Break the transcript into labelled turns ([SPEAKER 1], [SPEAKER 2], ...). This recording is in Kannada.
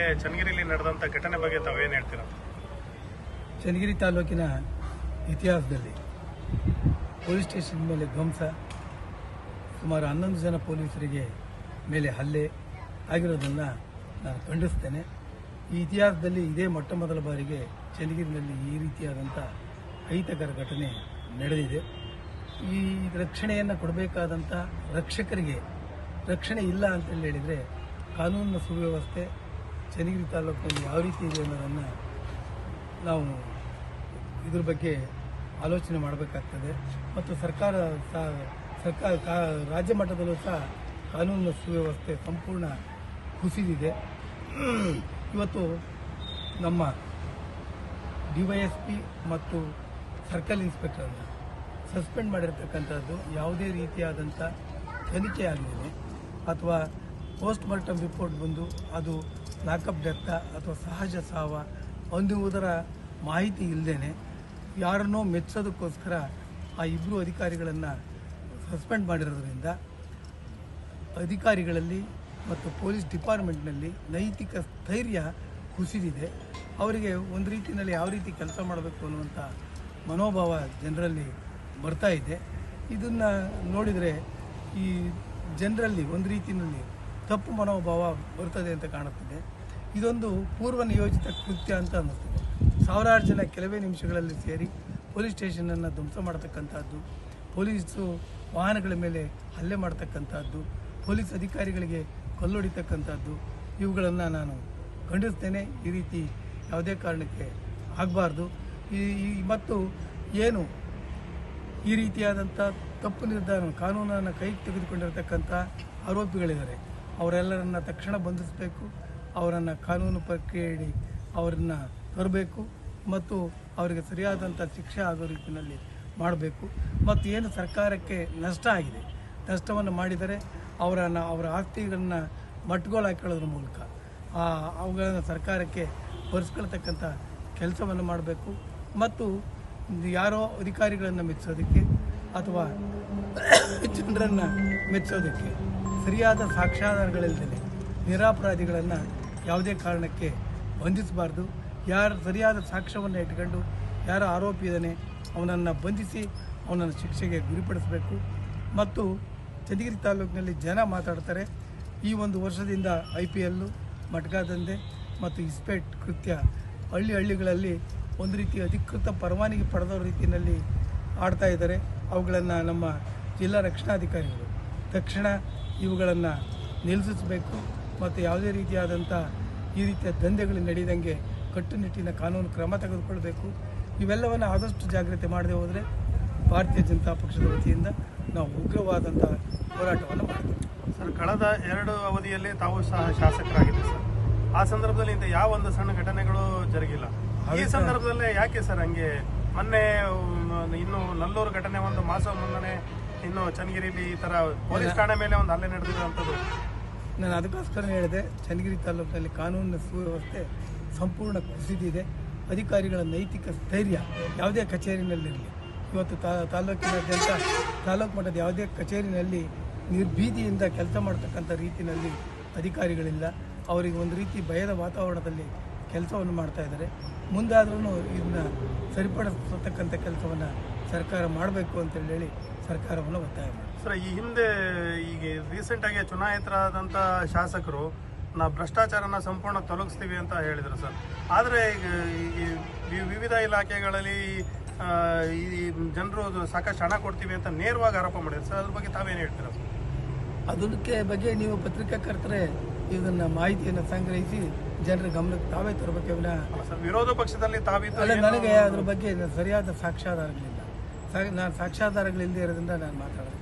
[SPEAKER 1] ಜಿಲ್ಲೆ ಚನ್ನಗಿರಿಲಿ ನಡೆದಂತ ಘಟನೆ ಬಗ್ಗೆ ತಾವೇನು ಹೇಳ್ತೀರಾ?
[SPEAKER 2] ಚನ್ನಗಿರಿ ತಾಲೂಕಿನ ಇತಿಹಾಸದಲ್ಲಿ ಪೊಲೀಸ್ ಸ್ಟೇಷನ್ ಮೇಲೆ ಧ್ವಂಸ, ಸುಮಾರು ಹನ್ನೊಂದು ಜನ ಪೊಲೀಸರಿಗೆ ಮೇಲೆ ಹಲ್ಲೆ ಆಗಿರೋದನ್ನು ನಾನು ಖಂಡಿಸ್ತೇನೆ. ಈ ಇತಿಹಾಸದಲ್ಲಿ ಇದೇ ಮೊಟ್ಟ ಮೊದಲ ಬಾರಿಗೆ ಚನ್ನಗಿರಿನಲ್ಲಿ ಈ ರೀತಿಯಾದಂಥ ಅಹಿತಕರ ಘಟನೆ ನಡೆದಿದೆ. ಈ ರಕ್ಷಣೆಯನ್ನು ಕೊಡಬೇಕಾದಂಥ ರಕ್ಷಕರಿಗೆ ರಕ್ಷಣೆ ಇಲ್ಲ ಅಂತೇಳಿ ಹೇಳಿದರೆ ಕಾನೂನಿನ ಸುವ್ಯವಸ್ಥೆ ಚನ್ನಗಿರಿ ತಾಲೂಕಿನಲ್ಲಿ ಯಾವ ರೀತಿ ಇದೆ ಅನ್ನೋದನ್ನು ನಾವು ಇದ್ರ ಬಗ್ಗೆ ಆಲೋಚನೆ ಮಾಡಬೇಕಾಗ್ತದೆ. ಮತ್ತು ಸರ್ಕಾರ ಸಹ, ಸರ್ಕಾರ ರಾಜ್ಯ ಮಟ್ಟದಲ್ಲೂ ಸಹ ಕಾನೂನು ಸುವ್ಯವಸ್ಥೆ ಸಂಪೂರ್ಣ ಕುಸಿದಿದೆ. ಇವತ್ತು ನಮ್ಮ ಡಿವೈಎಸ್ಪಿ ಮತ್ತು ಸರ್ಕಲ್ ಇನ್ಸ್ಪೆಕ್ಟರ್ನ ಸಸ್ಪೆಂಡ್ ಮಾಡಿರ್ತಕ್ಕಂಥದ್ದು ಯಾವುದೇ ರೀತಿಯಾದಂಥ ತನಿಖೆ ಆಗಲಿದೆ ಅಥವಾ ಪೋಸ್ಟ್ ಮಾರ್ಟಮ್ ರಿಪೋರ್ಟ್ ಬಂದು ಅದು ಲಾಕಪ್ ಡೆತ್ತ ಅಥವಾ ಸಹಜ ಸಾವ ಹೊಂದುವುದರ ಮಾಹಿತಿ ಇಲ್ಲದೇನೆ ಯಾರನ್ನೋ ಮೆಚ್ಚೋದಕ್ಕೋಸ್ಕರ ಆ ಇಬ್ಬರು ಅಧಿಕಾರಿಗಳನ್ನು ಸಸ್ಪೆಂಡ್ ಮಾಡಿರೋದ್ರಿಂದ ಅಧಿಕಾರಿಗಳಲ್ಲಿ ಮತ್ತು ಪೊಲೀಸ್ ಡಿಪಾರ್ಟ್ಮೆಂಟ್ನಲ್ಲಿ ನೈತಿಕ ಸ್ಥೈರ್ಯ ಕುಸಿದಿದೆ. ಅವರಿಗೆ ಒಂದು ರೀತಿಯಲ್ಲಿ ಯಾವ ರೀತಿ ಕೆಲಸ ಮಾಡಬೇಕು ಅನ್ನುವಂಥ ಮನೋಭಾವ ಜನರಲ್ಲಿ ಬರ್ತಾ ಇದೆ. ಇದನ್ನು ನೋಡಿದರೆ ಈ ಜನರಲ್ಲಿ ಒಂದು ರೀತಿಯಲ್ಲಿ ತಪ್ಪು ಮನೋಭಾವ ಬರ್ತದೆ ಅಂತ ಕಾಣುತ್ತದೆ. ಇದೊಂದು ಪೂರ್ವ ನಿಯೋಜಿತ ಕೃತ್ಯ ಅಂತ ಅನ್ನಿಸ್ತದೆ. ಸಾವಿರಾರು ಜನ ಕೆಲವೇ ನಿಮಿಷಗಳಲ್ಲಿ ಸೇರಿ ಪೊಲೀಸ್ ಸ್ಟೇಷನನ್ನು ಧ್ವಂಸ ಮಾಡತಕ್ಕಂಥದ್ದು ಪೊಲೀಸು ವಾಹನಗಳ ಮೇಲೆ ಹಲ್ಲೆ ಮಾಡ್ತಕ್ಕಂಥದ್ದು, ಪೊಲೀಸ್ ಅಧಿಕಾರಿಗಳಿಗೆ ಕಲ್ಲೊಡಿತಕ್ಕಂಥದ್ದು, ಇವುಗಳನ್ನು ನಾನು ಖಂಡಿಸ್ತೇನೆ ಈ ರೀತಿ ಯಾವುದೇ ಕಾರಣಕ್ಕೆ ಆಗಬಾರ್ದು. ಈ ಮತ್ತು ಏನು? ಈ ರೀತಿಯಾದಂಥ ತಪ್ಪು ನಿರ್ಧಾರ, ಕಾನೂನನ್ನು ಕೈಗೆ ತೆಗೆದುಕೊಂಡಿರ್ತಕ್ಕಂಥ ಆರೋಪಿಗಳಿದ್ದಾರೆ. ಅವರೆಲ್ಲರನ್ನ ತಕ್ಷಣ ಬಂಧಿಸಬೇಕು, ಅವರನ್ನು ಕಾನೂನು ಪ್ರಕ್ರಿಯೆಯಡಿ ಅವರನ್ನು ತರಬೇಕು ಮತ್ತು ಅವರಿಗೆ ಸರಿಯಾದಂಥ ಶಿಕ್ಷೆ ಆಗೋ ರೀತಿಯಲ್ಲಿ ಮಾಡಬೇಕು. ಮತ್ತು ಏನು ಸರ್ಕಾರಕ್ಕೆ ನಷ್ಟ ಆಗಿದೆ, ನಷ್ಟವನ್ನು ಮಾಡಿದರೆ ಅವರನ್ನು, ಅವರ ಆಸ್ತಿಗಳನ್ನು ಮಟ್ಗೋಲು ಹಾಕೊಳ್ಳೋದ್ರ ಮೂಲಕ ಅವುಗಳನ್ನು ಸರ್ಕಾರಕ್ಕೆ ಒರೆಸ್ಕೊಳ್ತಕ್ಕಂಥ ಕೆಲಸವನ್ನು ಮಾಡಬೇಕು. ಮತ್ತು ಯಾರೋ ಅಧಿಕಾರಿಗಳನ್ನು ಮೆಚ್ಚೋದಕ್ಕೆ ಅಥವಾ ಜನರನ್ನು ಮೆಚ್ಚೋದಕ್ಕೆ ಸರಿಯಾದ ಸಾಕ್ಷ್ಯಾಧಾರಗಳಿಲ್ಲದೆ ನಿರಾಪರಾಧಿಗಳನ್ನು ಯಾವುದೇ ಕಾರಣಕ್ಕೆ ಬಂಧಿಸಬಾರ್ದು. ಯಾರು ಸರಿಯಾದ ಸಾಕ್ಷ್ಯವನ್ನು ಇಟ್ಕೊಂಡು, ಯಾರು ಆರೋಪಿ ಇದ್ದಾನೆ ಅವನನ್ನು ಬಂಧಿಸಿ ಅವನನ್ನು ಶಿಕ್ಷೆಗೆ ಗುರಿಪಡಿಸಬೇಕು. ಮತ್ತು ಚಂದಗಿರಿ ತಾಲೂಕಿನಲ್ಲಿ ಜನ ಮಾತಾಡ್ತಾರೆ. ಈ ಒಂದು ವರ್ಷದಿಂದ ಐ ಪಿ ಎಲ್ಲು ಮಟ್ಕಾ ದಂಧೆ ಮತ್ತು ಇಸ್ಪೇಟ್ ಕೃತ್ಯ ಹಳ್ಳಿ ಹಳ್ಳಿಗಳಲ್ಲಿ ಒಂದು ರೀತಿ ಅಧಿಕೃತ ಪರವಾನಗಿ ಪಡೆದ ರೀತಿಯಲ್ಲಿ ಆಡ್ತಾ ಇದ್ದಾರೆ. ಅವುಗಳನ್ನು ನಮ್ಮ ಜಿಲ್ಲಾ ರಕ್ಷಣಾಧಿಕಾರಿಗಳು. ತಕ್ಷಣ ಇವುಗಳನ್ನು ನಿಲ್ಲಿಸಬೇಕು ಮತ್ತು ಯಾವುದೇ ರೀತಿಯಾದಂಥ ಈ ರೀತಿಯ ದಂಧೆಗಳು ನಡೆಯದಂಗೆ ಕಟ್ಟುನಿಟ್ಟಿನ ಕಾನೂನು ಕ್ರಮ ತೆಗೆದುಕೊಳ್ಬೇಕು. ಇವೆಲ್ಲವನ್ನು ಆದಷ್ಟು ಜಾಗ್ರತೆ ಮಾಡದೆ ಹೋದರೆ ಭಾರತೀಯ ಜನತಾ ಪಕ್ಷದ ವತಿಯಿಂದ ನಾವು ಉಗ್ರವಾದಂಥ ಹೋರಾಟವನ್ನು ಮಾಡ್ತೀವಿ.
[SPEAKER 1] ಸರ್ ಕಳೆದ ಎರಡು ಅವಧಿಯಲ್ಲಿ ತಾವು ಸಹ ಶಾಸಕರಾಗಿದ್ದೆ ಸರ್. ಆ ಸಂದರ್ಭದಲ್ಲಿ ಇಂಥ ಯಾವ ಒಂದು ಸಣ್ಣ ಘಟನೆಗಳು ಜರುಗಿಲ್ಲ. ಈ ಸಂದರ್ಭದಲ್ಲೇ ಯಾಕೆ ಸರ್ ಹಂಗೆ ಮೊನ್ನೆ ಇನ್ನು ನಲ್ಲೂರು ಘಟನೆ ಒಂದು ಮಾಸ ಮುನ್ನನೆ ಇನ್ನು ಚನ್ನಗಿರಿಲಿ ಈ ತರ ಪೊಲೀಸ್ ಠಾಣೆ ಮೇಲೆ ಒಂದು ಹಲ್ಲೆ ನಡೆದಿರುವಂಥದ್ದು.
[SPEAKER 2] ನಾನು ಅದಕ್ಕೋಸ್ಕರ ಹೇಳಿದೆ ಚನ್ನಗಿರಿ ತಾಲೂಕಿನಲ್ಲಿ ಕಾನೂನಿನ ಸುವ್ಯವಸ್ಥೆ ಸಂಪೂರ್ಣ ಕುಸಿದಿದೆ. ಅಧಿಕಾರಿಗಳ ನೈತಿಕ ಸ್ಥೈರ್ಯ ಯಾವುದೇ ಕಚೇರಿನಲ್ಲಿರಲಿ. ಇವತ್ತು ತಾ ತಾಲೂಕಿನಾದ್ಯಂತ ತಾಲೂಕು ಮಟ್ಟದ ಯಾವುದೇ ಕಚೇರಿನಲ್ಲಿ ನಿರ್ಭೀತಿಯಿಂದ ಕೆಲಸ ಮಾಡ್ತಕ್ಕಂಥ ರೀತಿಯಲ್ಲಿ ಅಧಿಕಾರಿಗಳಿಲ್ಲ. ಅವರಿಗೆ ಒಂದು ರೀತಿ ಭಯದ ವಾತಾವರಣದಲ್ಲಿ ಕೆಲಸವನ್ನು ಮಾಡ್ತಾ ಇದ್ದಾರೆ. ಮುಂದಾದ್ರೂ ಇದನ್ನ ಸರಿಪಡಿಸತಕ್ಕಂಥ ಕೆಲಸವನ್ನು ಸರ್ಕಾರ ಮಾಡಬೇಕು ಅಂತೇಳಿ ಹೇಳಿ ಸರ್ಕಾರವನ್ನು ಒತ್ತಾಯ ಮಾಡಿ
[SPEAKER 1] ಸರ್ ಈ ಹಿಂದೆ ಈಗ ರೀಸೆಂಟ್ ಆಗಿ ಚುನಾಯಿತರಾದಂಥ ಶಾಸಕರು ನಾವು ಭ್ರಷ್ಟಾಚಾರನ ಸಂಪೂರ್ಣ ತೊಲಗಿಸ್ತೀವಿ ಅಂತ ಹೇಳಿದರು ಸರ್. ಆದರೆ ಈಗ ಈ ವಿವಿಧ ಇಲಾಖೆಗಳಲ್ಲಿ ಈ ಜನರು ಸಾಕಷ್ಟು ಹಣ ಕೊಡ್ತೀವಿ ಅಂತ ನೇರವಾಗಿ ಆರೋಪ ಮಾಡಿದ್ರು. ಸರ್ ಅದ್ರ ಬಗ್ಗೆ ತಾವೇನು ಹೇಳ್ತೀರಾ? ಸರ್
[SPEAKER 2] ಅದಕ್ಕೆ ಬಗ್ಗೆ ನೀವು ಪತ್ರಿಕಾಕರ್ತರೆ ಇದನ್ನ ಮಾಹಿತಿಯನ್ನು ಸಂಗ್ರಹಿಸಿ ಜನರ ಗಮನಕ್ಕೆ ತಾವೇ ತರಬೇಕೆ. ವಿನ
[SPEAKER 1] ಸರ್ ವಿರೋಧ ಪಕ್ಷದಲ್ಲಿ ತಾವೇ
[SPEAKER 2] ನನಗೆ ಅದ್ರ ಬಗ್ಗೆ ಸರಿಯಾದ ಸಾಕ್ಷ್ಯಾಧಾರಗಳಿಲ್ಲ. ನಾನು ಸಾಕ್ಷಾಧಾರಗಳಿಲ್ಲದೆ ಇರೋದ್ರಿಂದ ನಾನು ಮಾತಾಡೋದಿಲ್ಲ.